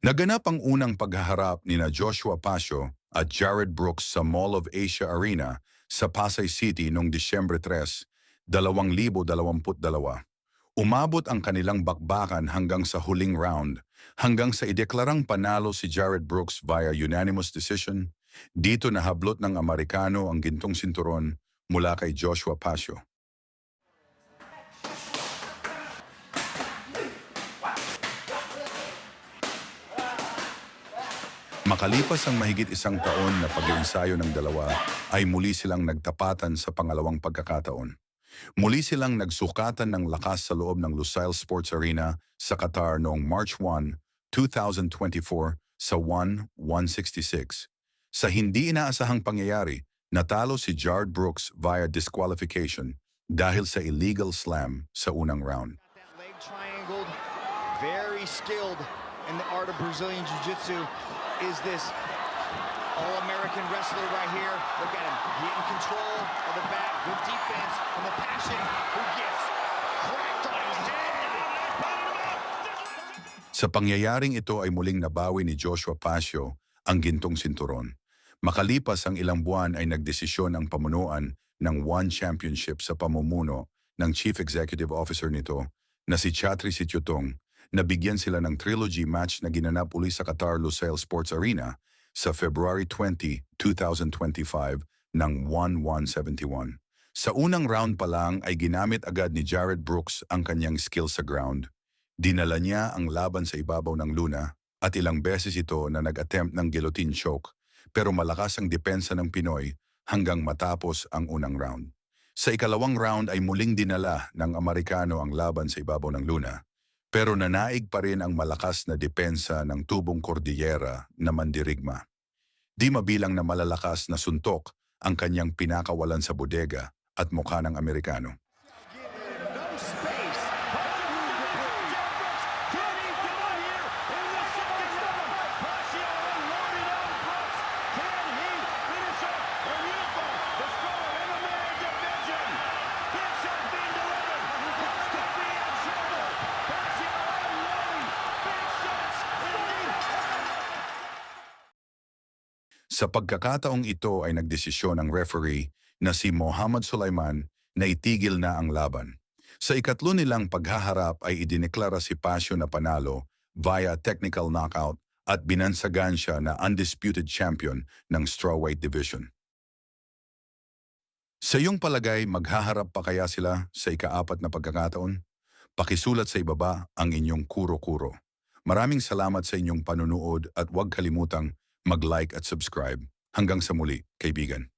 Naganap ang unang paghaharap ni na Joshua Pasio at Jared Brooks sa Mall of Asia Arena sa Pasay City noong Disyembre 3, 2022. Umabot ang kanilang bakbakan hanggang sa huling round, hanggang sa ideklarang panalo si Jared Brooks via unanimous decision. Dito nahablot ng Amerikano ang gintong sinturon mula kay Joshua Pasio. Makalipas ang mahigit isang taon na pag-iensayo ng dalawa, ay muli silang nagtapatan sa pangalawang pagkakataon. Muli silang nagsukatan ng lakas sa loob ng Lusail Sports Arena sa Qatar noong March 1, 2024 sa 1-166. Sa hindi inaasahang pangyayari, natalo si Jared Brooks via disqualification dahil sa illegal slam sa unang round. Very skilled in the art of Brazilian Jiu-Jitsu is this all-American wrestler right here. Look at him, in control of the back, good defense from the passion who gets cracked on his head. Sa pangyayaring ito ay muling nabawi ni Joshua Pasio ang gintong sinturon. Makalipas ang ilang buwan ay nagdesisyon ang pamunuan ng One Championship sa pamumuno ng Chief Executive Officer nito na si Chatri Sityotong na bigyan sila ng trilogy match na ginanap uli sa Qatar Lusail Sports Arena sa February 20, 2025 ng 1-171. Sa unang round pa lang ay ginamit agad ni Jared Brooks ang kanyang skill sa ground. Dinala niya ang laban sa ibabaw ng luna at ilang beses ito na nag-attempt ng guillotine choke pero malakas ang depensa ng Pinoy hanggang matapos ang unang round. Sa ikalawang round ay muling dinala ng Amerikano ang laban sa ibabaw ng luna pero nanaig pa rin ang malakas na depensa ng tubong kordillera na mandirigma. Di mabilang na malalakas na suntok ang kanyang pinakawalan sa bodega at mukha ng Amerikano. Sa pagkakataong ito ay nagdesisyon ang referee na si Mohammad Sulaiman na itigil na ang laban. Sa ikatlo nilang paghaharap ay idineklara si Pasio na panalo via technical knockout at binansagan siya na undisputed champion ng strawweight division. Sa iyong palagay, maghaharap pa kaya sila sa ikaapat na pagkakataon? Pakisulat sa ibaba ang inyong kuro-kuro. Maraming salamat sa inyong panunood at huwag kalimutang mag-like at subscribe. Hanggang sa muli, kaibigan.